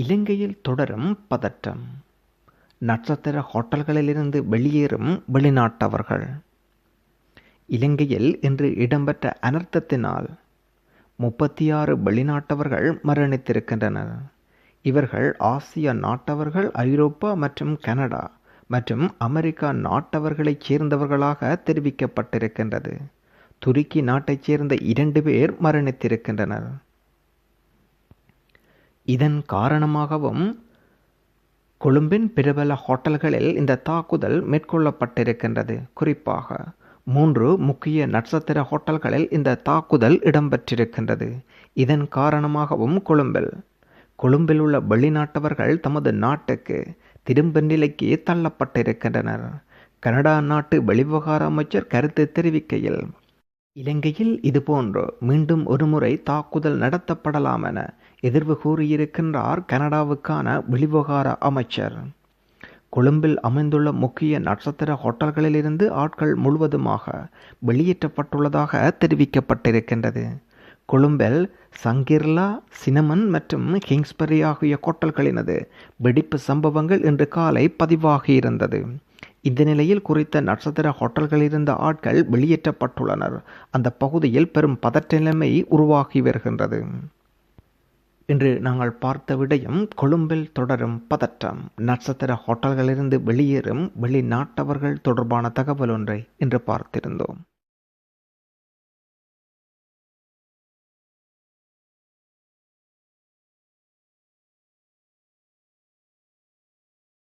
இலங்கையில் தொடரும் பதற்றம். நட்சத்திர ஹோட்டல்களிலிருந்து வெளியேறும் வெளிநாட்டவர்கள். இலங்கையில் இன்று இடம்பெற்ற அனர்த்தத்தினால் முப்பத்தி ஆறு வெளிநாட்டவர்கள் மரணித்திருக்கின்றனர். இவர்கள் ஆசிய நாட்டவர்கள் ஐரோப்பா மற்றும் கனடா மற்றும் அமெரிக்கா நாட்டவர்களைச் சேர்ந்தவர்களாக தெரிவிக்கப்பட்டிருக்கின்றது. துருக்கி நாட்டைச் சேர்ந்த இரண்டு பேர் மரணித்திருக்கின்றனர். இதன் காரணமாகவும் கொழும்பின் பிரபல ஹோட்டல்களில் இந்த தாக்குதல் மேற்கொள்ளப்பட்டிருக்கின்றது. குறிப்பாக மூன்று முக்கிய நட்சத்திர ஹோட்டல்களில் இந்த தாக்குதல் இடம்பெற்றிருக்கின்றது. இதன் காரணமாகவும் கொழும்பில் கொழும்பில் உள்ள வெளிநாட்டவர்கள் தமது நாட்டுக்கு திரும்ப நிலைக்கு தள்ளப்பட்டிருக்கின்றனர். கனடா நாட்டு வெளிவிவகார அமைச்சர் கருத்து தெரிவிக்கையில் இலங்கையில் இதுபோன்று மீண்டும் ஒருமுறை தாக்குதல் நடத்தப்படலாம் என எதிர்வு கூறியிருக்கின்றார் கனடாவுக்கான வெளிவிவகார அமைச்சர். கொழும்பில் அமைந்துள்ள முக்கிய நட்சத்திர ஹோட்டல்களிலிருந்து ஆட்கள் முழுவதுமாக வெளியேற்றப்பட்டுள்ளதாக தெரிவிக்கப்பட்டிருக்கின்றது. கொழும்பில் சங்கிர்லா சினமன் மற்றும் கிங்ஸ்பரி ஆகிய ஹோட்டல்களினது வெடிப்பு சம்பவங்கள் இன்று காலை பதிவாகியிருந்தது இந்த நிலையில் குறித்த நட்சத்திர ஹோட்டல்களில் இருந்த ஆட்கள் வெளியேற்றப்பட்டுள்ளனர். அந்த பகுதியில் பெரும் பதற்ற நிலைமை உருவாகி வருகின்றது. இன்று நாங்கள் பார்த்த விடயம் கொழும்பில் தொடரும் பதற்றம். நட்சத்திர ஹோட்டல்களிலிருந்து வெளியேறும் வெளிநாட்டவர்கள் தொடர்பான தகவல் ஒன்றை இன்று பார்த்திருந்தோம்.